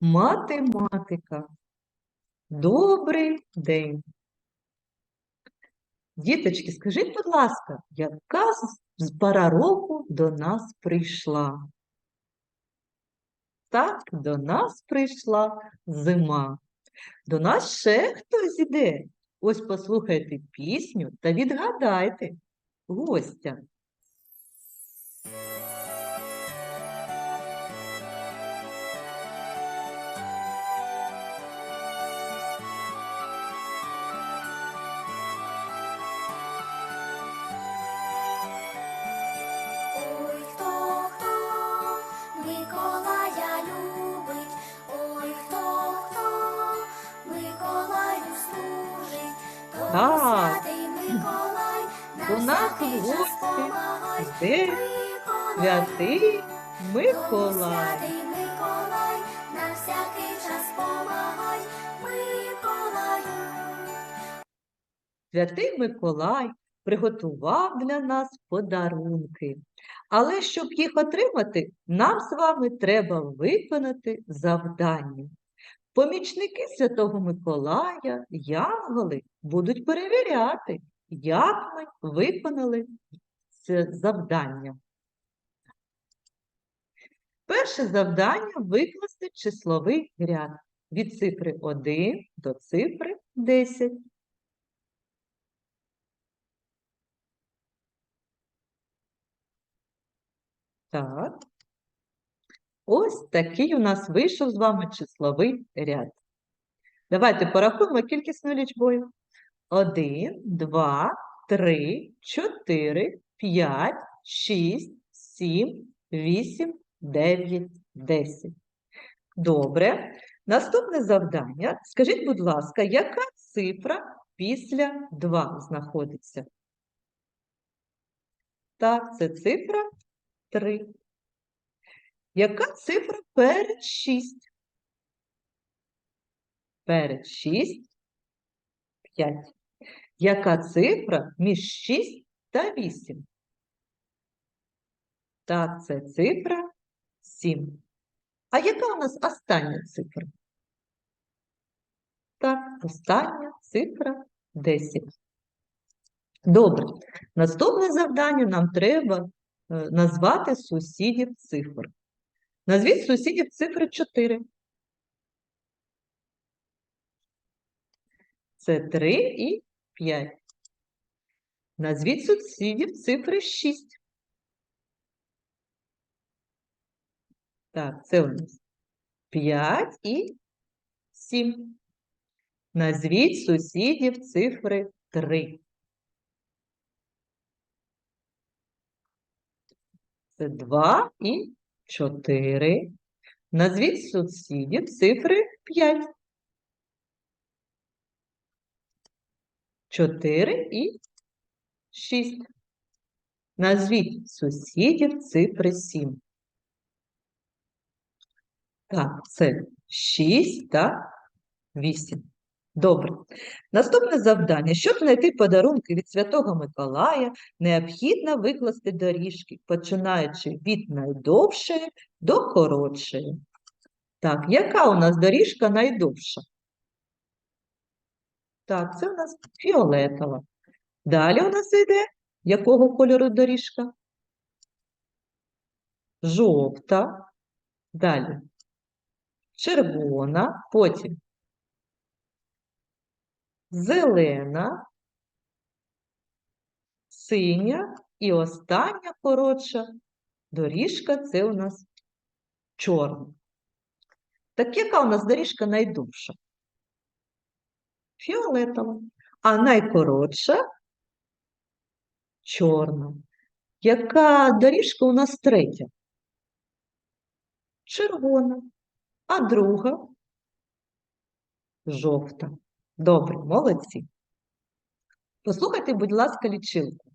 Математика. Добрий день. Діточки, скажіть, будь ласка, яка з- пора року до нас прийшла? Так, до нас прийшла зима. До нас ще хтось іде. Ось послухайте пісню та відгадайте гостя. Помагай. святий Миколай. святий Миколай, на всякий час помагай, Миколаю. Святий Миколай приготував для нас подарунки. Але щоб їх отримати, нам з вами треба виконати завдання. Помічники Святого Миколая, янголи, будуть перевіряти, як ми виконали завдання. Перше завдання викласти числовий ряд від цифри 1 до цифри 10. Так. Ось такий у нас вийшов з вами числовий ряд. Давайте порахуємо кількісною лічбою. 1, 2, 3, 4, 5, 6, 7, 8, 9, 10. Добре. Наступне завдання. Скажіть, будь ласка, яка цифра після 2 знаходиться? Так, це цифра 3. Яка цифра перед 6? Перед 6 – 5. Яка цифра між 6 та 8? Так, це цифра 7. А яка у нас остання цифра? Так, остання цифра 10. Добре. Наступне завдання нам треба е, назвати сусідів цифр. Назвіть сусідів цифри 4. Це 3 і 5. Назвіть сусідів цифри 6. Так, це у нас 5 і 7. Назвіть сусідів цифри 3. Це 2 і 4. Назвіть сусідів цифри 5. 4 і 6. Назвіть сусідів цифри 7. Так, це 6 та 8. Добре. Наступне завдання. Щоб знайти подарунки від Святого Миколая, необхідно викласти доріжки, починаючи від найдовшої до коротшої. Так, яка у нас доріжка найдовша? Так, це у нас фіолетова. Далі у нас йде якого кольору доріжка? Жовта. Далі. Червона, потім зелена, синя і остання коротша доріжка це у нас чорна. Так яка у нас доріжка найдовша? Фіолетова. А найкоротша чорна. Яка доріжка у нас третя? Червона. А друга жовта. Добре, молодці. Послухайте, будь ласка, лічилку.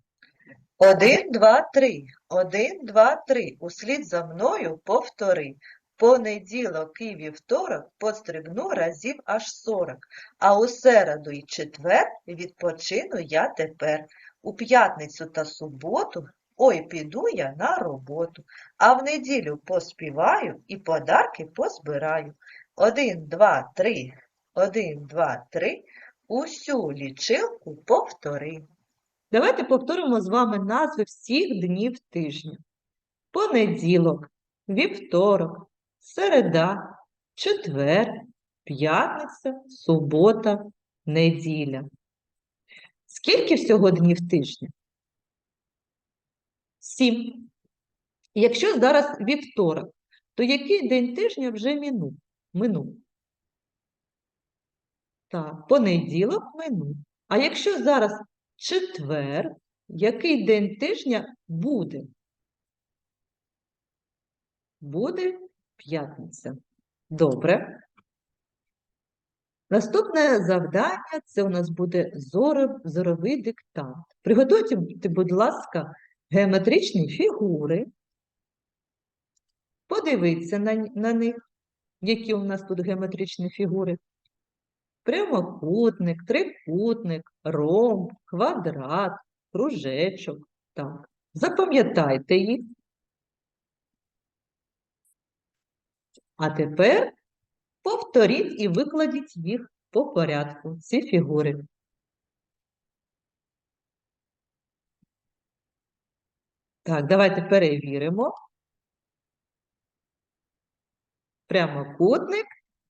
Один, два, три. Один, два, три. Услід за мною повтори. Понеділок і вівторок пострибну разів аж сорок. А у середу і четвер відпочину я тепер. У п'ятницю та суботу ой, піду я на роботу. А в неділю поспіваю і подарки позбираю. Один, два, три. Один, два, три. Усю лічилку повтори. Давайте повторимо з вами назви всіх днів тижня. Понеділок, вівторок, середа, четвер, п'ятниця, субота, неділя. Скільки всього днів тижня? Сім. Якщо зараз вівторок, то який день тижня вже минув? Минув. Так, понеділок минув. А якщо зараз четвер, який день тижня буде? Буде п'ятниця. Добре. Наступне завдання це у нас буде зоровий диктант. Приготуйте, будь ласка, геометричні фігури. Подивіться на, на них, які у нас тут геометричні фігури. Прямокутник, трикутник, ромб, квадрат, кружечок. Так, запам'ятайте їх. А тепер повторіть і викладіть їх по порядку, ці фігури. Так, давайте перевіримо. Прямокутник,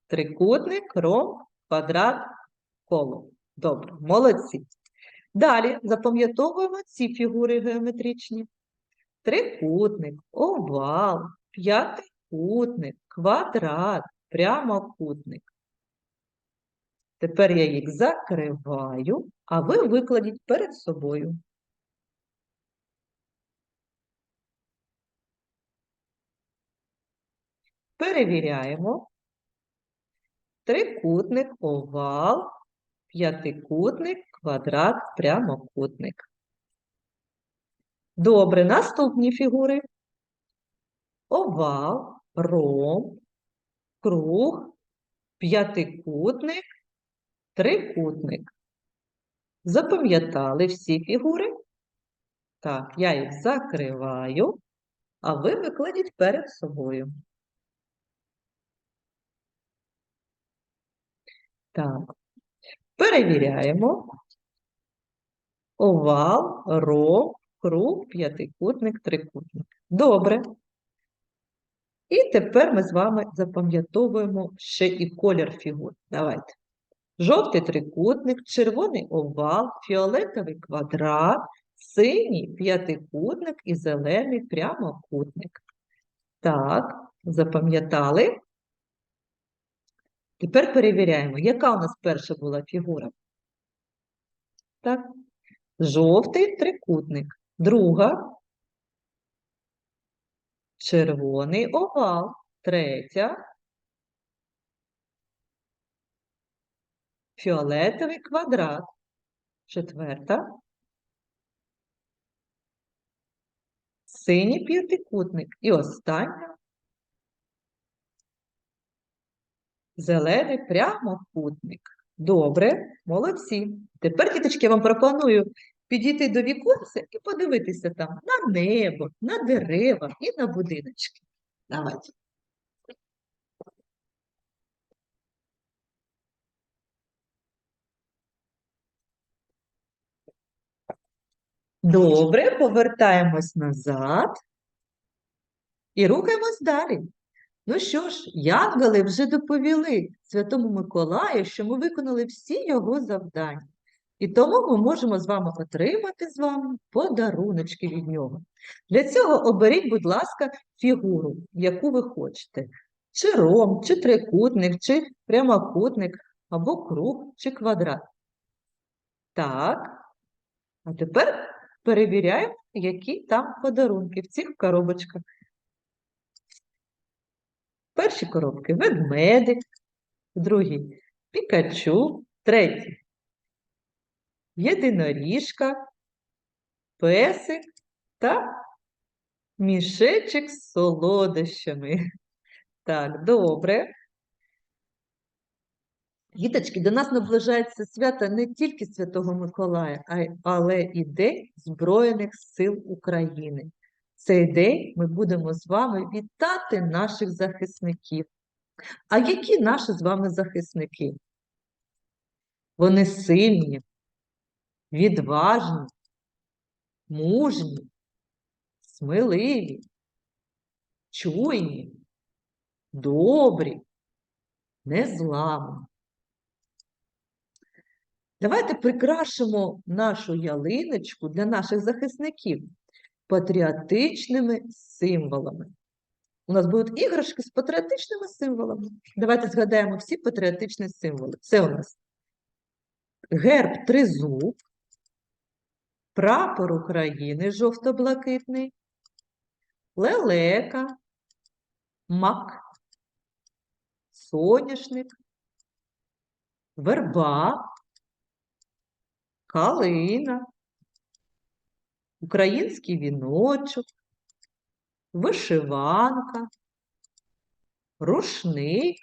трикутник, ромб, квадрат, коло. Добре, молодці. Далі запам'ятовуємо ці фігури геометричні. Трикутник, овал, п'ятикутник, квадрат, прямокутник. Тепер я їх закриваю, а ви викладіть перед собою. Перевіряємо. Трикутник, овал, п'ятикутник, квадрат, прямокутник. Добре, наступні фігури. Овал, ромб, круг, п'ятикутник, трикутник. Запам'ятали всі фігури? Так, я їх закриваю, а ви викладіть перед собою. Так, перевіряємо. Овал, ромб, круг, п'ятикутник, трикутник. Добре. І тепер ми з вами запам'ятовуємо ще і колір фігур. Давайте. Жовтий трикутник, червоний овал, фіолетовий квадрат, синій п'ятикутник і зелений прямокутник. Так, запам'ятали? Тепер перевіряємо, яка у нас перша була фігура. Так, жовтий трикутник. Друга червоний овал. Третя фіолетовий квадрат. Четверта синій п'ятикутник. І остання зелений прямокутник. Добре, молодці. Тепер, діточки, я вам пропоную підійти до віконця і подивитися там на небо, на дерева і на будиночки. Давайте. Добре, повертаємось назад і рухаємось далі. Ну що ж, янголи вже доповіли Святому Миколаю, що ми виконали всі його завдання. І тому ми можемо з вами отримати з вами подаруночки від нього. Для цього оберіть, будь ласка, фігуру, яку ви хочете. Чи ром, чи трикутник, чи прямокутник, або круг, чи квадрат. Так. А тепер перевіряємо, які там подарунки в цих коробочках. Перші коробки ведмедик, другий пікачу, третій єдиноріжка, песик та мішечок з солодощами. Так, добре. Діточки, до нас наближається свято не тільки Святого Миколая, але і День Збройних сил України. Цей день ми будемо з вами вітати наших захисників, А які наші з вами захисники? Вони сильні, відважні, мужні, сміливі, чуйні, добрі, незламні. Давайте прикрашимо нашу ялиночку для наших захисників патріотичними символами. У нас будуть іграшки з патріотичними символами. Давайте згадаємо всі патріотичні символи. Це у нас герб тризуб, прапор України жовто-блакитний, лелека, мак, соняшник, верба, калина, український віночок, вишиванка, рушник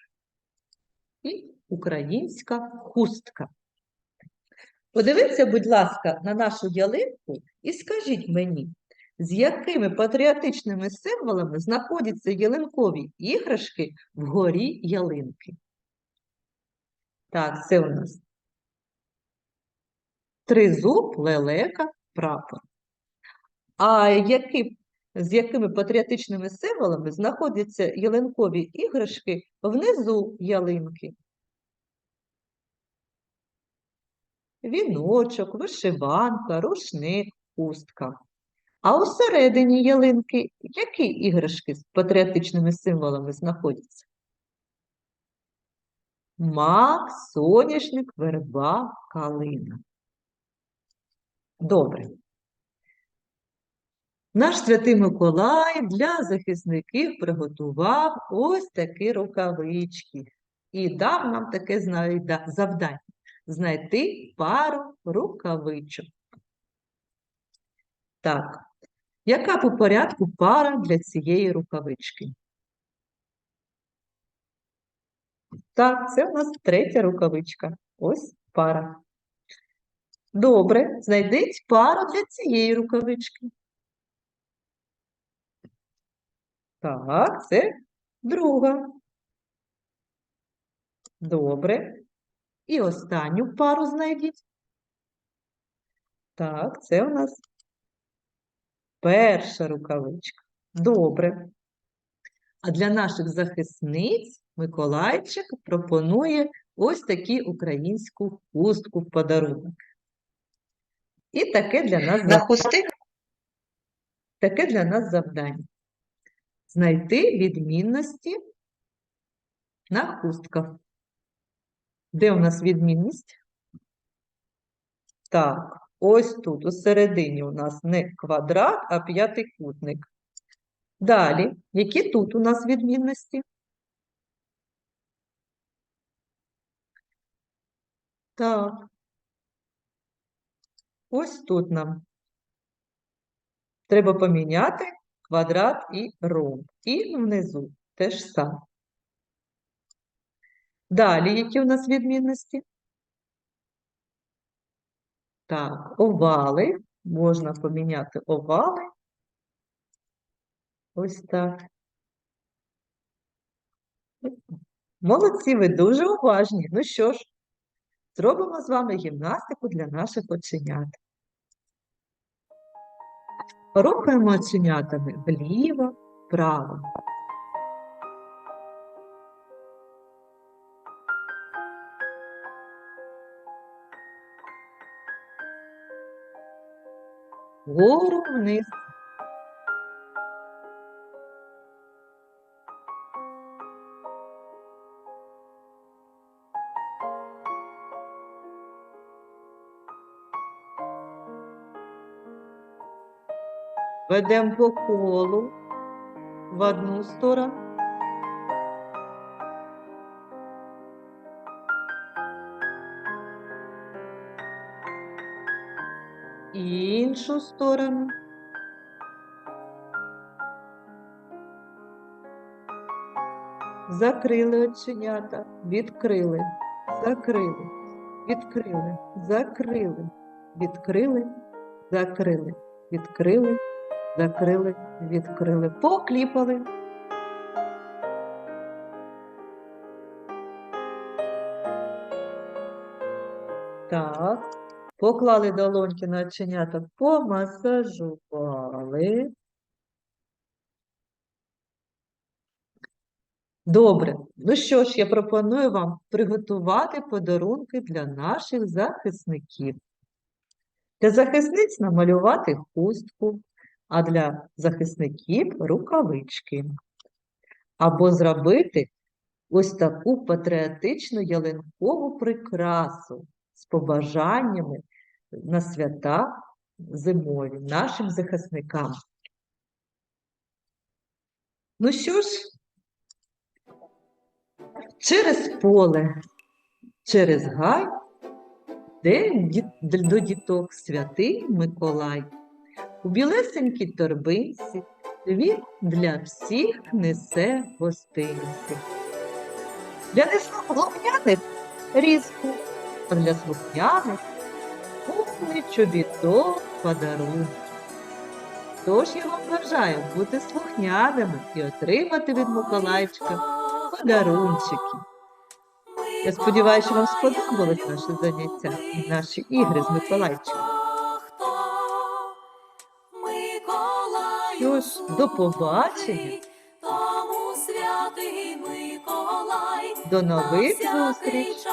і українська хустка. Подивіться, будь ласка, на нашу ялинку і скажіть мені, з якими патріотичними символами знаходяться ялинкові іграшки вгорі ялинки? Так, це у нас тризуб, лелека, прапор. А які, з якими патріотичними символами знаходяться ялинкові іграшки внизу ялинки? Віночок, вишиванка, рушник, хустка. А усередині ялинки які іграшки з патріотичними символами знаходяться? Мак, соняшник, верба, калина. Добре. Наш святий Миколай для захисників приготував ось такі рукавички і дав нам таке завдання знайти пару рукавичок. Так, яка по порядку пара для цієї рукавички? Так, це у нас третя рукавичка. Ось пара. Добре, знайдіть пару для цієї рукавички. Так, це друга. Добре. І останню пару знайдіть. Так, це у нас перша рукавичка. Добре. А для наших захисниць Миколайчик пропонує ось таку українську хустку в подарунок. І таке для нас На таке для нас завдання. Знайти відмінності на хустках. Де у нас відмінність? Так, ось тут, у середині у нас не квадрат, а п'ятикутник. Далі, які тут у нас відмінності? Так. Ось тут нам треба поміняти квадрат і ромб. І внизу теж саме. Далі, які у нас відмінності? Так, овали. Можна поміняти овали. Ось так. Молодці, ви дуже уважні. Ну що ж, зробимо з вами гімнастику для наших оченят. Рухаємо оченятами вліво, вправо. Вгору вниз. Ведемо по колу в одну сторону. І іншу сторону. Закрили оченята, відкрили, закрили, відкрили, закрили, відкрили, закрили, відкрили, закрили, відкрили, покліпали. Так. Поклали долоньки на оченята, помасажували. Добре. Ну що ж, я пропоную вам приготувати подарунки для наших захисників. Для захисниць намалювати хустку, а для захисників рукавички. Або зробити ось таку патріотичну ялинкову прикрасу з побажаннями на свята зимові нашим захисникам. Ну що ж, через поле, через гай, де до діток святий Миколай. У білесенькій торбинці він для всіх несе гостинці. Для неслухняних різку, а для слухняних повний чобіток подарунок. Тож я вам бажаю бути слухняними і отримати від Миколайчика подарунчики. Я сподіваюся, що вам сподобалось наше заняття і наші ігри з Миколайчиком. Що ж, до побачення, Тому святий Миколай, до нових зустріч!